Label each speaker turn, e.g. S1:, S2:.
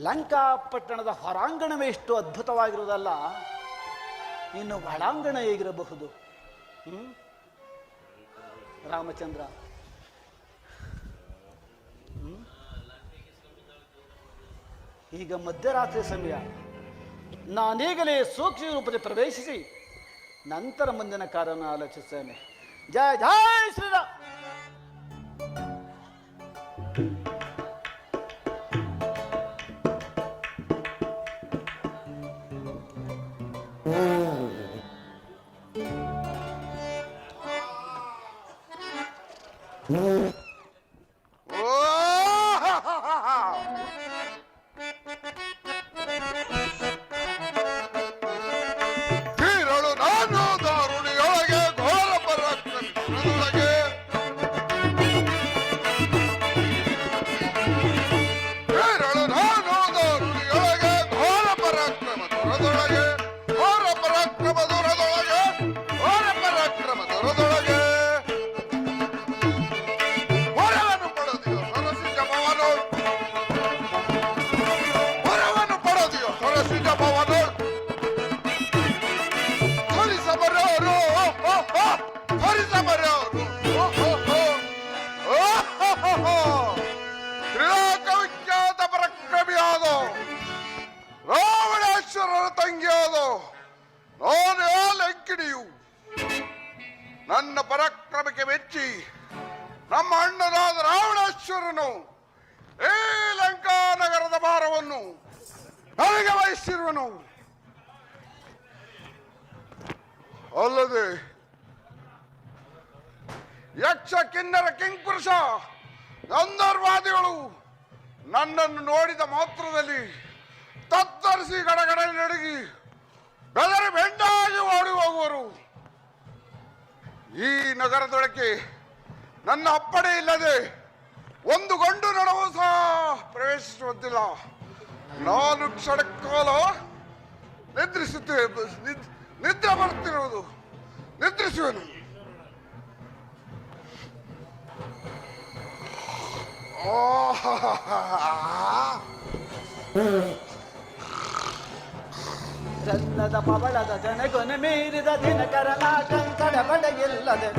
S1: ಲಂಕಾಪಟ್ಟಣದ ಹೊರಾಂಗಣವೇ ಎಷ್ಟು ಅದ್ಭುತವಾಗಿರುವುದಲ್ಲ, ಇನ್ನು ಒಳಾಂಗಣ ಹೇಗಿರಬಹುದು? ಹ್ಮ್? ರಾಮಚಂದ್ರ. ಈಗ ಮಧ್ಯರಾತ್ರಿ ಸಮಯ. ನಾನೀಗಲೇ ಸೂಕ್ಷ್ಮ ರೂಪದಲ್ಲಿ ಪ್ರವೇಶಿಸಿ, ನಂತರ ಮುಂದಿನ ಕಾರ್ಯವನ್ನು ಆಲೋಚಿಸ್ತೇನೆ ಜಯ ಜಯ ಶ್ರೀರಾಮ್!
S2: Mm-hmm. ತಂಗಿಯಾದ? ನಾನು ಲೆಂಕಿಣಿಯು. ನನ್ನ ಪರಾಕ್ರಮಕ್ಕೆ ಮೆಚ್ಚಿ ನಮ್ಮ ಅಣ್ಣನಾದ ರಾವಣೇಶ್ವರನು ಈ ಲಂಕಾ ನಗರದ ಭಾರವನ್ನು ನನಗೆ ವಹಿಸಿರುವನು. ಅಲ್ಲದೆ ಯಕ್ಷ, ಕಿನ್ನರ ಕಿಂಪುರುಷ ಗಂಧರ್ವಾದಿಗಳು ನನ್ನನ್ನು ನೋಡಿದ ಮಾತ್ರದಲ್ಲಿ ತತ್ತರಿಸಿ ಗಡಗಡ ನಡುಗಿ ಬೆದರಿ ಬೆಂಡಾಗಿ ಓಡಿ ಹೋಗುವರು. ಈ ನಗರದೊಳಗೆ ನನ್ನ ಅಪ್ಪಣೆ ಇಲ್ಲದೆ ಒಂದು ಗಂಡು ನಡವು ಸಹ ಪ್ರವೇಶಿಸುವಂತಿಲ್ಲ. ನಾನು ಕ್ಷಣಕಾಲ ನಿದ್ರಿಸುತ್ತೇ, ನಿದ್- ನಿದ್ರೆ ಬರುತ್ತಿರುವುದು ನಿದ್ರಿಸುವೆನು. ಆಹಾಹಾಹಾ.
S1: ರನ್ನದ ಪವಳದ ಜನಗೊನೆ ಮೀರಿದ ದಿನಕರನ ಕಂಕಣ ಬಡಗಿಲ್ಲದೆ